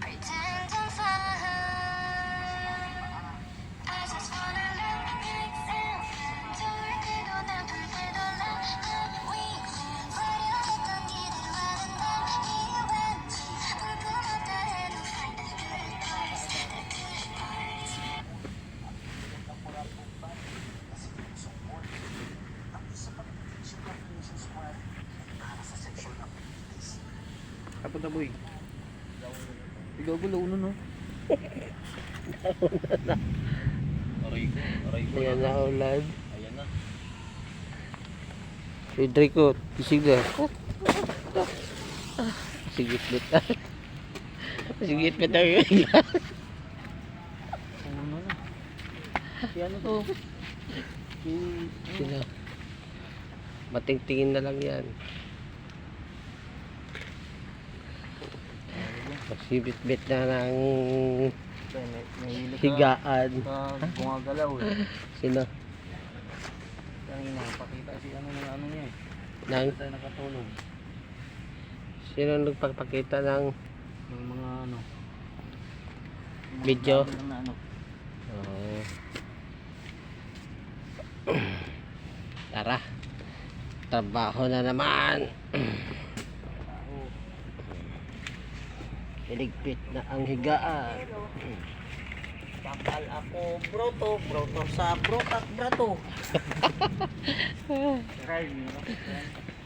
Pretend Tapos na boy. Ikaw gulo uno no. Aray ko, aray ko. Ayan na ulan. Ayan na. Federico, kisig na. Sigit na. Sigit na yun. Uno na. Si ano to? Si... Sino? Matingtingin na lang yan. Magsibit-bit na ng higaan. Gumagalaw eh. Sino? Ang inapakita si ano ng ano niya eh. Nang, Tayo nakatulog. sino nagpapakita ng Ng mga ano. Video? ng ano. Oh. Tara. Trabaho na naman. Iligpit na ang higaan. Kapal ako broto, broto sa brotak brato. Right,